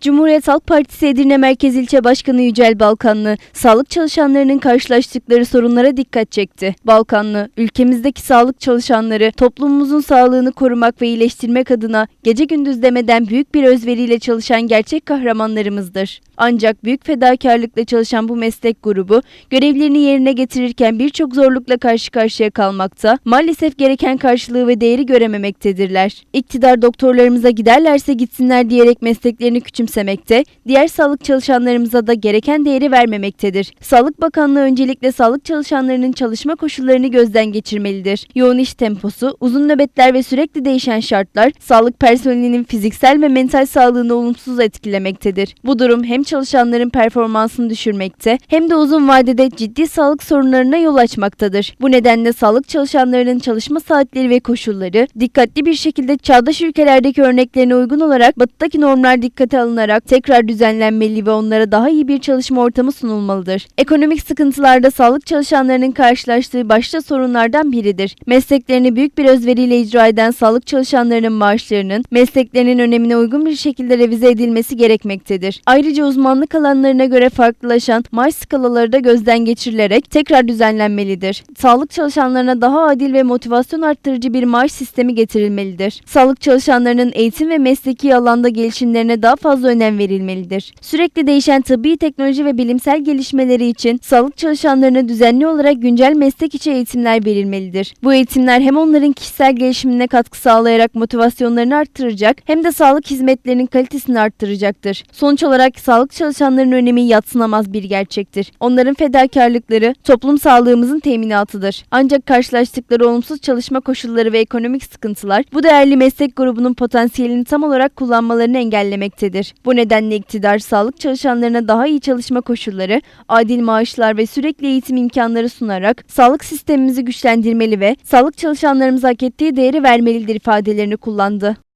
Cumhuriyet Halk Partisi Edirne Merkez İlçe Başkanı Yücel Balkanlı, sağlık çalışanlarının karşılaştıkları sorunlara dikkat çekti. Balkanlı, ülkemizdeki sağlık çalışanları toplumumuzun sağlığını korumak ve iyileştirmek adına gece gündüz demeden büyük bir özveriyle çalışan gerçek kahramanlarımızdır. Ancak büyük fedakarlıkla çalışan bu meslek grubu görevlerini yerine getirirken birçok zorlukla karşı karşıya kalmakta, maalesef gereken karşılığı ve değeri görememektedirler. İktidar doktorlarımıza giderlerse gitsinler diyerek mesleklerini küçümsemekte, diğer sağlık çalışanlarımıza da gereken değeri vermemektedir. Sağlık Bakanlığı öncelikle sağlık çalışanlarının çalışma koşullarını gözden geçirmelidir. Yoğun iş temposu, uzun nöbetler ve sürekli değişen şartlar sağlık personelinin fiziksel ve mental sağlığını olumsuz etkilemektedir. Bu durum hem çalışanların performansını düşürmekte hem de uzun vadede ciddi sağlık sorunlarına yol açmaktadır. Bu nedenle sağlık çalışanlarının çalışma saatleri ve koşulları dikkatli bir şekilde çağdaş ülkelerdeki örneklerine uygun olarak batıdaki normlar dikkate alınarak tekrar düzenlenmeli ve onlara daha iyi bir çalışma ortamı sunulmalıdır. Ekonomik sıkıntılarda sağlık çalışanlarının karşılaştığı başta sorunlardan biridir. Mesleklerini büyük bir özveriyle icra eden sağlık çalışanlarının maaşlarının mesleklerinin önemine uygun bir şekilde revize edilmesi gerekmektedir. Ayrıca uzmanlık alanlarına göre farklılaşan maaş skalaları da gözden geçirilerek tekrar düzenlenmelidir. Sağlık çalışanlarına daha adil ve motivasyon arttırıcı bir maaş sistemi getirilmelidir. Sağlık çalışanlarının eğitim ve mesleki alanda gelişimlerine daha fazla önem verilmelidir. Sürekli değişen tıbbi teknoloji ve bilimsel gelişmeleri için sağlık çalışanlarına düzenli olarak güncel meslek içi eğitimler verilmelidir. Bu eğitimler hem onların kişisel gelişimine katkı sağlayarak motivasyonlarını arttıracak hem de sağlık hizmetlerinin kalitesini arttıracaktır. Sonuç olarak sağlık çalışanlarının önemi yatsınamaz bir gerçektir. Onların fedakarlıkları toplum sağlığımızın teminatıdır. Ancak karşılaştıkları olumsuz çalışma koşulları ve ekonomik sıkıntılar bu değerli meslek grubunun potansiyelini tam olarak kullanmalarını engellemektedir. Bu nedenle iktidar sağlık çalışanlarına daha iyi çalışma koşulları, adil maaşlar ve sürekli eğitim imkanları sunarak sağlık sistemimizi güçlendirmeli ve sağlık çalışanlarımıza hak ettiği değeri vermelidir ifadelerini kullandı.